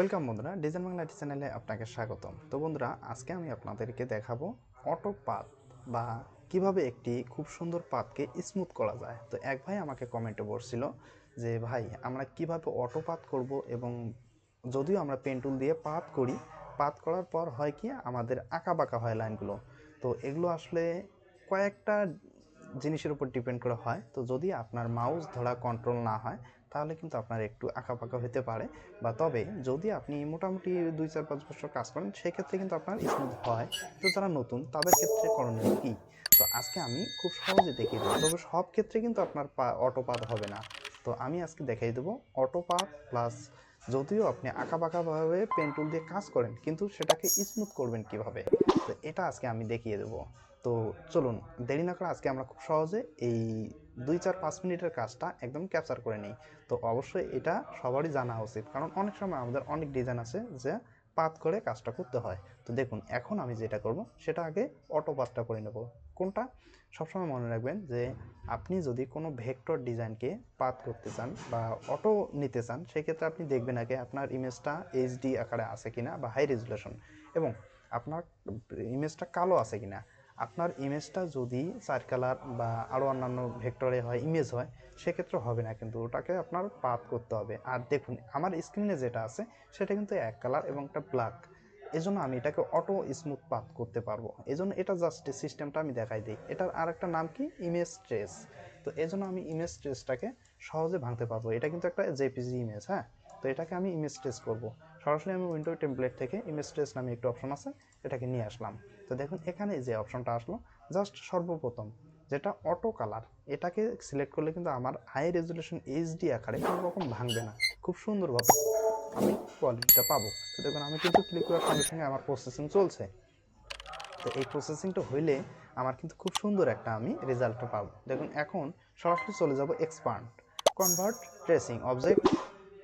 Welcome বন্ধুরা, design Bangla চ্যানেলে আপনাকে স্বাগতম। তো বন্ধুরা, আজকে আমি আপনাদেরকে দেখাবো অটো পাত বা কীভাবে একটি খুব সুন্দর পাতকে স্মুথ করা যায়। তো এক ভাই আমাকে কমেন্টে বলছিল যে, ভাই, আমরা কীভাবে অটো পাত করব এবং যদিও আমরা পেন টুল দিয়ে পাত করি, পাত করার পর হয় কি আমাদের আঁকা বাঁকা হয় লাইনগুলো। তো এগুলো আসলে কয়েকটা জিনিসের উপর ডিপেন্ড করে হয়। তো যদি আপনার মাউস ধরা কন্ট্রোল না হয় তাহলে কিন্তু আপনার একটু আঁকাপাকা হতে পারে। বা তবে যদি আপনি মোটামুটি দুই চার পাঁচ বছর কাজ করেন, সেক্ষেত্রে কিন্তু আপনার স্মুথ হয়। তো যারা নতুন, তাদের ক্ষেত্রে করণীয় কী? তো আজকে আমি খুব সহজে দেখিয়ে দেবো। তবে সব ক্ষেত্রে কিন্তু আপনার পা অটোপাত হবে না। তো আমি আজকে দেখাই দেবো অটোপাত প্লাস যদিও আপনি আঁকাবাঁকাভাবে পেন টুল দিয়ে কাজ করেন, কিন্তু সেটাকে স্মুথ করবেন কীভাবে? তো এটা আজকে আমি দেখিয়ে দেবো। তো চলুন, দেরি না করে আজকে আমরা খুব সহজে এই দুই চার পাঁচ মিনিটের কাজটা একদম ক্যাপচার করে নিই। তো অবশ্যই এটা সবারই জানা উচিত। কারণ অনেক সময় আমাদের অনেক ডিজাইন আছে যে পাত করে কাজটা করতে হয়। তো দেখুন, এখন আমি যেটা করব, সেটা আগে অটো পাতটা করে নেব। কোনটা? সবসময় মনে রাখবেন যে আপনি যদি কোনো ভেক্টর ডিজাইনকে পাত করতে চান বা অটো নিতে চান, সেক্ষেত্রে আপনি দেখবেন আগে আপনার ইমেজটা এইচডি আকারে আছে কিনা বা হাই রেজুলেশন এবং আপনার ইমেজটা কালো আছে কিনা। আপনার ইমেজটা যদি চার কালার বা আরও অন্যান্য ভেক্টরে হয় ইমেজ হয়, সেক্ষেত্রে হবে না, কিন্তু ওটাকে আপনার পাত করতে হবে। আর দেখুন, আমার স্ক্রিনে যেটা আছে, সেটা কিন্তু এক কালার এবং একটা ব্ল্যাক এজন্য আমি এটাকে অটো স্মুথ পাত করতে পারব। এজন্য এটা জাস্ট সিস্টেমটা আমি দেখাই দিই। এটার আর একটা নাম কি? ইমেজ ট্রেস তো এজন্য আমি ইমেজ ট্রেসটাকে সহজে ভাঙতে পারব। এটা কিন্তু একটা জেপিজি ইমেজ হ্যাঁ? তো এটাকে আমি ইমেজ ট্রেস করব। সরাসরি আমি উইন্ডো টেমপ্লেট থেকে ইমেজ ট্রেস নামে একটু অপশন আছে, এটাকে নিয়ে আসলাম। তো দেখুন, এখানে যে অপশনটা আসলো জাস্ট সর্বপ্রথম যেটা অটো কালার এটাকে সিলেক্ট করলে কিন্তু আমার হাই রেজুলেশন এইচডি আকারে কোনো রকম ভাঙবে না। খুব সুন্দরভাবে আমি কোয়ালিটিটা পাবো। তো দেখুন, আমি কিন্তু ক্লিক করার সঙ্গে সঙ্গে আমার প্রসেসিং চলছে। তো এই প্রসেসিংটা হইলে আমার কিন্তু খুব সুন্দর একটা আমি রেজাল্টটা পাবো। দেখুন, এখন সরাসরি চলে যাব expand convert tracing object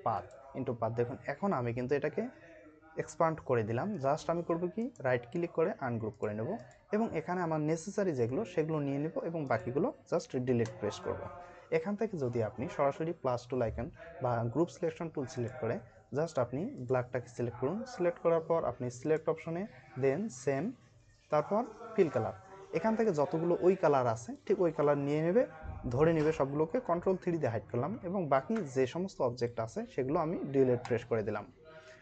path into path দেখুন, এখন আমি কিন্তু এটাকে এক্সপান্ড করে দিলাম। জাস্ট আমি করব কি? রাইট ক্লিক করে আনগ্রুপ করে নেব এবং এখানে আমার নেসেসারি যেগুলো, সেগুলো নিয়ে নেব এবং বাকিগুলো জাস্ট ডিলিট প্রেস করব। এখান থেকে যদি আপনি সরাসরি প্লাস টুল আইকন বা গ্রুপ সিলেকশন টুল সিলেক্ট করে জাস্ট আপনি ব্ল্যাকটাকে সিলেক্ট করুন। সিলেক্ট করার পর আপনি সিলেক্ট অপশনে দেন সেম তারপর ফিল কালার এখান থেকে যতগুলো ওই কালার আছে, ঠিক ওই কালার নিয়ে নেবে, ধরে নেবে সবগুলোকে কন্ট্রোল থ্রি দিয়ে হাইড করলাম এবং বাকি যে সমস্ত অবজেক্ট আছে, সেগুলো আমি ডিলেট প্রেস করে দিলাম।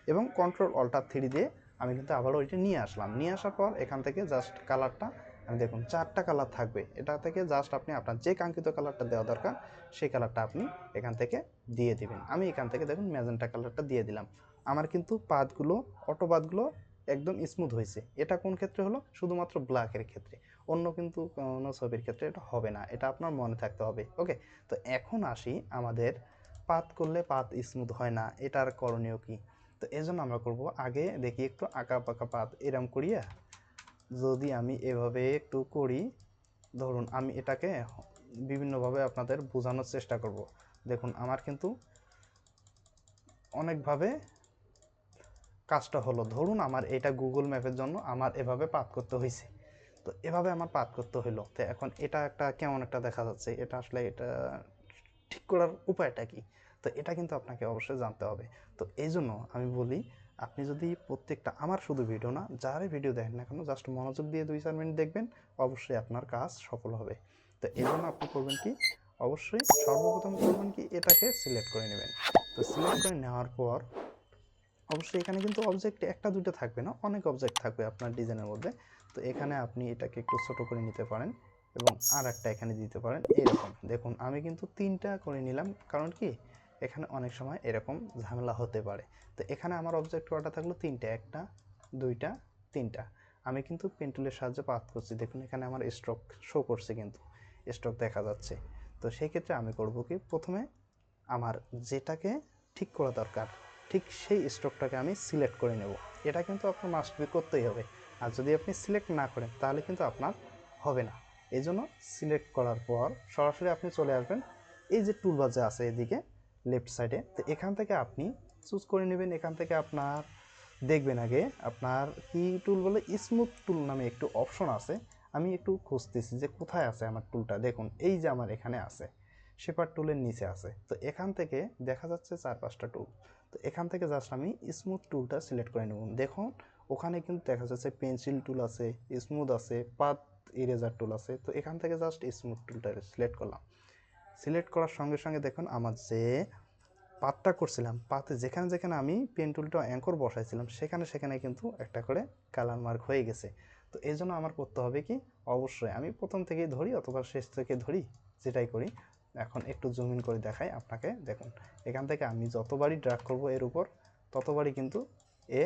এবং কন্ট্রোল অল্টার থ্রি দিয়ে আমি কিন্তু আবারও ওইটা নিয়ে আসলাম। নিয়ে আসার পর এখান থেকে জাস্ট কালারটা আমি দেখুন চারটা কালার থাকবে। এটা থেকে জাস্ট আপনি আপনার যে কাঙ্ক্ষিত কালারটা দেওয়া দরকার, সেই কালারটা আপনি এখান থেকে দিয়ে দিবেন। আমি এখান থেকে দেখুন ম্যাজেন্টা কালারটা দিয়ে দিলাম। আমার কিন্তু পাতগুলো অটো পাতগুলো একদম স্মুথ হয়েছে। এটা কোন ক্ষেত্রে হলো? শুধুমাত্র ব্ল্যাকের ক্ষেত্রে। অন্য কিন্তু কোনো ছবির ক্ষেত্রে এটা হবে না। এটা আপনার মনে থাকতে হবে। ওকে তো এখন আসি আমাদের পাত করলে পাত স্মুথ হয় না। এটার করণীয় কি? তো এই জন্য আমরা করব আগে দেখি একটু আঁকা পাকা পাত এরম করিয়া যদি আমি এভাবে একটু করি, ধরুন আমি এটাকে বিভিন্নভাবে আপনাদের বোঝানোর চেষ্টা করব। দেখুন আমার কিন্তু অনেকভাবে কাজটা হলো। ধরুন আমার এটা গুগল ম্যাপের জন্য আমার এভাবে পাত করতে হয়েছে তো এভাবে আমার পাত করতে হলো তো এখন এটা একটা কেমন একটা দেখা যাচ্ছে? এটা আসলে এটা ঠিক করার উপায়টা কি? তো এটা কিন্তু আপনাকে অবশ্যই জানতে হবে। তো এই জন্য আমি বলি, আপনি যদি প্রত্যেকটা, আমার শুধু ভিডিও না, যারাই ভিডিও দেখেন না কেন, জাস্ট মনোযোগ দিয়ে দুই চার মিনিট দেখবেন, অবশ্যই আপনার কাজ সফল হবে। তো এই জন্য আপনি করবেন কি, অবশ্যই সর্বপ্রথম করবেন কি, এটাকে সিলেক্ট করে নেবেন। তো সিলেক্ট করে নেওয়ার পর, অবশ্যই এখানে কিন্তু অবজেক্ট একটা দুটো থাকবে না, অনেক অবজেক্ট থাকবে আপনার ডিজাইনের মধ্যে। তো এখানে আপনি এটাকে একটু ছোট করে নিতে পারেন। এবং আর একটা এখানে দিতে পারেন, এরকম। দেখুন, আমি কিন্তু তিনটা করে নিলাম, কারণ কি? এখানে অনেক সময় এরকম ঝামেলা হতে পারে। তো এখানে আমার অবজেক্ট করাটা থাকল তিনটা, একটা, দুইটা, তিনটা। আমি কিন্তু পেন্টুলের সাহায্যে পাত করছি। দেখুন, এখানে আমার স্ট্রোক শো করছে কিন্তু স্ট্রোক দেখা যাচ্ছে। তো সেই ক্ষেত্রে আমি করব কি? প্রথমে আমার যেটাকে ঠিক করা দরকার, ঠিক সেই স্ট্রোকটাকে আমি সিলেক্ট করে নেব। এটা কিন্তু আপনার মাস্ট বি করতেই হবে। আর যদি আপনি সিলেক্ট না করেন, তাহলে কিন্তু আপনার হবে না। এই জন্য সিলেক্ট করার পর সরাসরি আপনি চলে আসবেন। এই যে টুলবার যে আছে এদিকে লেফট সাইডে তো এখান থেকে আপনি চুজ করে নেবেন। এখান থেকে আপনার দেখবেন আগে আপনার কি টুল বলে? স্মুথ টুল নামে একটু অপশন আছে। আমি একটু খুঁজতেছি যে কোথায় আছে আমার টুলটা দেখুন, এই যে আমার এখানে আছে শেপার টুলের নিচে আছে। তো এখান থেকে দেখা যাচ্ছে চার পাঁচটা টুল তো এখান থেকে জাস্ট আমি স্মুথ টুলটা সিলেক্ট করে নেব। দেখুন, ওখানে কিন্তু দেখা যাচ্ছে পেন্সিল টুল আছে স্মুথ আছে, পাত ইরেজার টুল আছে। তো এখান থেকে জাস্ট স্মুথ টুলটা সিলেক্ট করলাম। সিলেক্ট করার সঙ্গে সঙ্গে দেখুন আমার যে পাতটা করছিলাম, পাতে যেখানে যেখানে আমি পেন টুলটা অ্যাঙ্কর বসাইছিলাম, সেখানে সেখানে কিন্তু একটা করে কালার মার্ক হয়ে গেছে। তো এই জন্য আমার করতে হবে কি? অবশ্যই আমি প্রথম থেকেই ধরি অথবা শেষ থেকে ধরি, যেটাই করি। এখন একটু জুম ইন করে দেখাই আপনাকে। দেখুন, এখান থেকে আমি যতবারই ড্রাগ করব এর উপর, ততবারই কিন্তু এ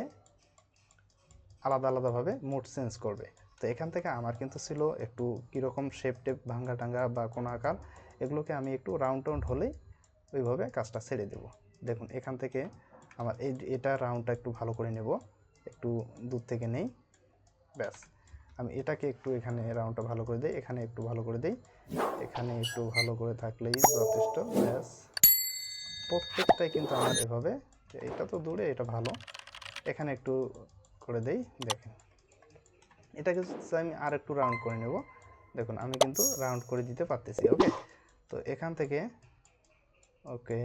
আলাদা আলাদাভাবে মুড চেঞ্জ করবে। তো এখান থেকে আমার কিন্তু ছিল একটু কীরকম শেপ টেপ ভাঙ্গা টাঙ্গা বা কোনো আকার, এগুলোকে আমি একটু রাউন্ড টাউন্ড হলেই ওইভাবে কাজটা ছেড়ে দেব। দেখুন, এখান থেকে আমার এই এটা রাউন্ডটা একটু ভালো করে নেব, একটু দূর থেকে নেই, ব্যাস। আমি এটাকে একটু এখানে রাউন্ডটা ভালো করে দিই, এখানে একটু ভালো করে দিই, এখানে একটু ভালো করে থাকলেই যথেষ্ট, ব্যাস। প্রত্যেকটাই কিন্তু আমার এভাবে, এটা তো দূরে, এটা ভালো। এখানে একটু করে দেই, দেখেন। এটাকে আমি আর একটু রাউন্ড করে নেব। দেখুন, আমি কিন্তু রাউন্ড করে দিতে পারতেছি ওকে তো এখান থেকে ওকে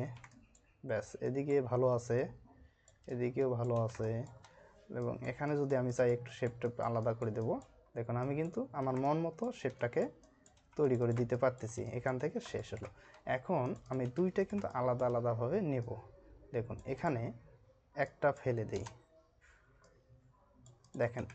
ব্যাস, এদিকে ভালো আছে, এদিকেও ভালো আছে, এবং এখানে যদি আমি চাই একটু শেপটা আলাদা করে দেব, দেখুন, আমি কিন্তু আমার মন মতো শেপটাকে তৈরি করে দিতে পারতেছি, এখান থেকে শেষ হলো। এখন আমি দুইটা কিন্তু আলাদা আলাদাভাবে নেব। দেখুন, এখানে একটা ফেলে দেই। দেখেন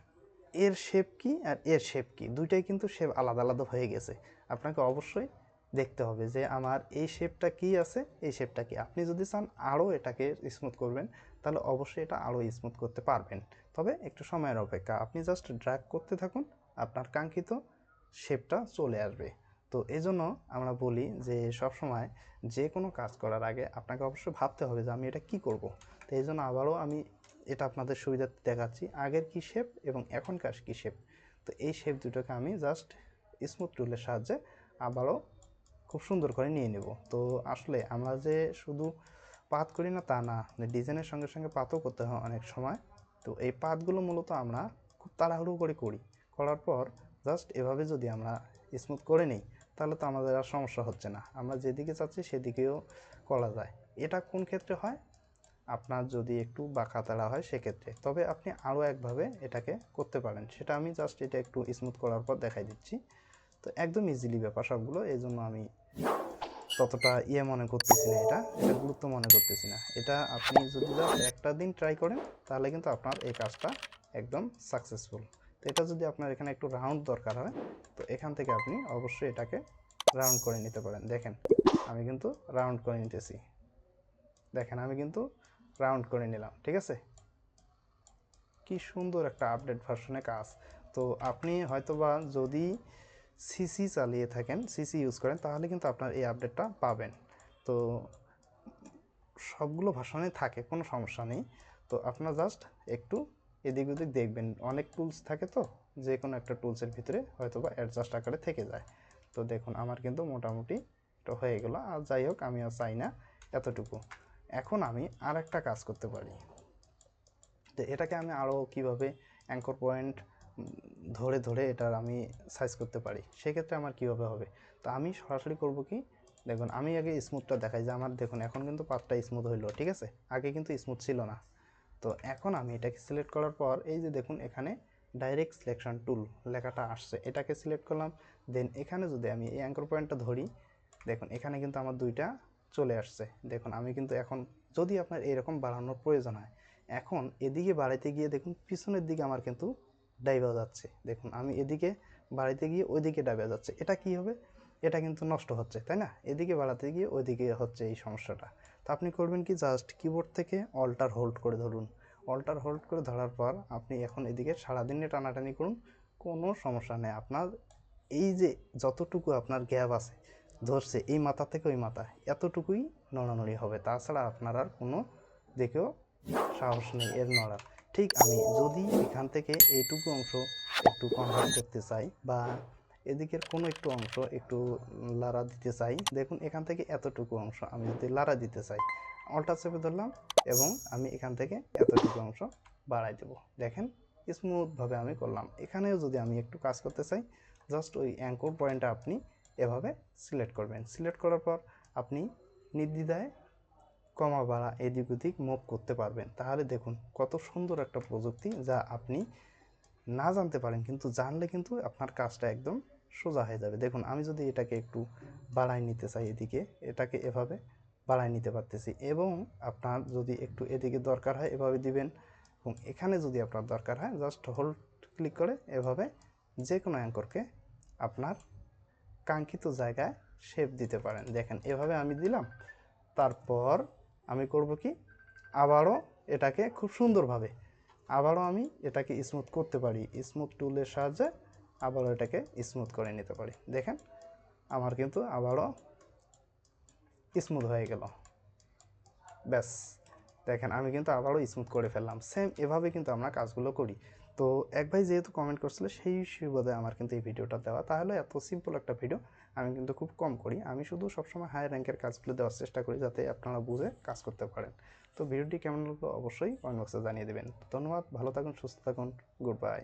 এর শেপ কি আর এর শেপ কি? দুইটাই কিন্তু শেপ আলাদা আলাদা হয়ে গেছে। আপনাকে অবশ্যই দেখতে হবে যে আমার এই শেপটা কি আছে, এই শেপটা কি। আপনি যদি চান আরও এটাকে স্মুথ করবেন, তাহলে অবশ্যই এটা আরও স্মুথ করতে পারবেন। তবে একটু সময়ের অপেক্ষা, আপনি জাস্ট ড্র্যাগ করতে থাকুন, আপনার কাঙ্ক্ষিত শেপটা চলে আসবে। তো এই জন্য আমরা বলি যে সব সময় যে কোনো কাজ করার আগে আপনাকে অবশ্যই ভাবতে হবে যে আমি এটা কি করব। তো এই জন্য আবারও আমি এটা আপনাদের সুবিধার্থে দেখাচ্ছি। আগের কি শেপ এবং এখনকার কি শেপ তো এই শেপ দুটোকে আমি জাস্ট স্মুথ টুলের সাহায্যে আবারও খুব সুন্দর করে নিয়ে নেব। তো আসলে আমরা যে শুধু পাত করি না তা না ডিজাইনের সঙ্গে সঙ্গে পাতও করতে হয় অনেক সময়। তো এই পাতগুলো মূলত আমরা খুব তাড়াহুড়ো করে করি। করার পর জাস্ট এভাবে যদি আমরা স্মুথ করে নিই, তাহলে তো আমাদের আর সমস্যা হচ্ছে না। আমরা যেদিকে চাচ্ছি সেদিকেও করা যায়। এটা কোন ক্ষেত্রে হয়? আপনার যদি একটু বাঁকা তাড়া হয় সেক্ষেত্রে। তবে আপনি আরও একভাবে এটাকে করতে পারেন। সেটা আমি জাস্ট এটা একটু স্মুথ করার পর দেখাই দিচ্ছি। তো একদম ইজিলি ব্যাপার সবগুলো। এই জন্য আমি ততটা ইয়ে মনে করতেছি না এটা এটা গুরুত্ব মনে করতেছি না। এটা আপনি যদি জাস্ট একটা দিন ট্রাই করেন, তাহলে কিন্তু আপনার এই কাজটা একদম সাকসেসফুল তো এটা যদি আপনার এখানে একটু রাউন্ড দরকার হয়, তো এখান থেকে আপনি অবশ্যই এটাকে রাউন্ড করে নিতে পারেন। দেখেন, আমি কিন্তু রাউন্ড করে নিতেছি। দেখেন, আমি কিন্তু রাউন্ড করে নিলাম, ঠিক আছে? কি সুন্দর একটা আপডেট ভার্সনে কাজ। তো আপনি হয়তোবা যদি সিসি চালিয়ে থাকেন সিসি ইউজ করেন, তাহলে কিন্তু আপনার এই আপডেটটা পাবেন। তো সবগুলো ভার্সনে থাকে, কোনো সমস্যা নেই। তো আপনার জাস্ট একটু এদিক ওদিক দেখবেন। অনেক টুলস থাকে তো যে কোনো একটা টুলসের ভিতরে হয়তোবা অ্যাডজাস্ট আকারে থেকে যায়। তো দেখুন, আমার কিন্তু মোটামুটি হয়ে গেলো। আর যাই হোক, আমি আর চাই না এতটুকু। এখন আমি আর একটা কাজ করতে পারি। তো এটাকে আমি আরও কীভাবে অ্যাঙ্কর পয়েন্ট ধরে ধরে এটার আমি সাইজ করতে পারি, সেক্ষেত্রে আমার কীভাবে হবে? তো আমি সরাসরি করব কি? দেখুন, আমি আগে স্মুথটা দেখাই যে আমার, দেখুন, এখন কিন্তু পাতটা স্মুথ হইল, ঠিক আছে? আগে কিন্তু স্মুথ ছিল না। তো এখন আমি এটাকে সিলেক্ট করার পর, এই যে দেখুন, এখানে ডাইরেক্ট সিলেকশন টুল লেখাটা আসছে। এটাকে সিলেক্ট করলাম দেন এখানে যদি আমি এই অ্যাঙ্কর পয়েন্টটা ধরি, দেখুন, এখানে কিন্তু আমার দুইটা চলে আসছে। দেখুন, আমি কিন্তু এখন যদি আপনার এরকম বাড়ানোর প্রয়োজন হয়, এখন এদিকে বাড়াইতে গিয়ে দেখুন, পিছনের দিকে আমার কিন্তু ডাইবা যাচ্ছে। দেখুন, আমি এদিকে বাড়াইতে গিয়ে ওইদিকে ডাইবা যাচ্ছে। এটা কি হবে? এটা কিন্তু নষ্ট হচ্ছে, তাই না? এদিকে বাড়াতে গিয়ে ওইদিকে হচ্ছে এই সমস্যাটা। তো আপনি করবেন কি জাস্ট কিবোর্ড থেকে অল্টার হোল্ড করে ধরুন। অল্টার হোল্ড করে ধরার পর আপনি এখন এদিকে সারাদিনে টানাটানি করুন, কোনো সমস্যা নেই। আপনার এই যে যতটুকু আপনার গ্যাপ আছে ধরছে এই মাথা থেকে ওই মাথা। এতটুকুই নড়ানড়ি হবে। তাছাড়া আপনার আর কোনো দেখেও সাহস নেই এর নড়ার। ঠিক আমি যদি এখান থেকে এইটুকু অংশ একটু কনভার্ট করতে চাই বা এদিকের কোনো একটু অংশ একটু লাড়া দিতে চাই, দেখুন এখান থেকে এতটুকু অংশ আমি যদি লাড়া দিতে চাই অল্টা চেপে ধরলাম এবং আমি এখান থেকে এতটুকু অংশ বাড়াই দেব। দেখেন স্মুথভাবে আমি করলাম। এখানেও যদি আমি একটু কাজ করতে চাই জাস্ট ওই অ্যাঙ্কর পয়েন্টটা আপনি এভাবে সিলেক্ট করবেন। সিলেক্ট করার পর আপনি নির্দ্বিধায় কমা বাড়া এদিক ওদিক মুভ করতে পারবেন। তাহলে দেখুন কত সুন্দর একটা প্রযুক্তি যা আপনি না জানতে পারেন, কিন্তু জানলে কিন্তু আপনার কাজটা একদম সোজা হয়ে যাবে। দেখুন, আমি যদি এটাকে একটু বাড়াই নিতে চাই এদিকে, এটাকে এভাবে বাড়াই নিতে পারতেছি এবং আপনার যদি একটু এদিকে দরকার হয় এভাবে দিবেন এবং এখানে যদি আপনার দরকার হয় জাস্ট হোল্ড ক্লিক করে এভাবে যে কোনো অ্যাঙ্করকে আপনার কাঙ্ক্ষিত জায়গায় শেপ দিতে পারেন। দেখেন, এভাবে আমি দিলাম, তারপর আমি করব কি? আবারও এটাকে খুব সুন্দরভাবে, আবারও আমি এটাকে স্মুথ করতে পারি। স্মুথ টুলের সাহায্যে আবারও এটাকে স্মুথ করে নিতে পারি। দেখেন, আমার কিন্তু আবারও স্মুথ হয়ে গেল। ব্যাস, দেখেন, আমি কিন্তু আবারও স্মুথ করে ফেললাম। সেম এভাবে কিন্তু আমরা কাজগুলো করি। তো এক ভাই যেহেতু কমেন্ট করছিল, সেই সুবাদে আমার কিন্তু এই ভিডিওটা দেওয়া। তাহলে এত সিম্পল একটা ভিডিও আমি কিন্তু খুব কম করি। আমি শুধু সবসময় হাই র্যাঙ্কের কাজগুলো দেওয়ার চেষ্টা করি যাতে আপনারা বুঝে কাজ করতে পারেন। তো ভিডিওটি কেমন লাগল অবশ্যই কমেন্ট বক্সে জানিয়ে দেবেন। ধন্যবাদ, ভালো থাকুন, সুস্থ থাকুন গুড বাই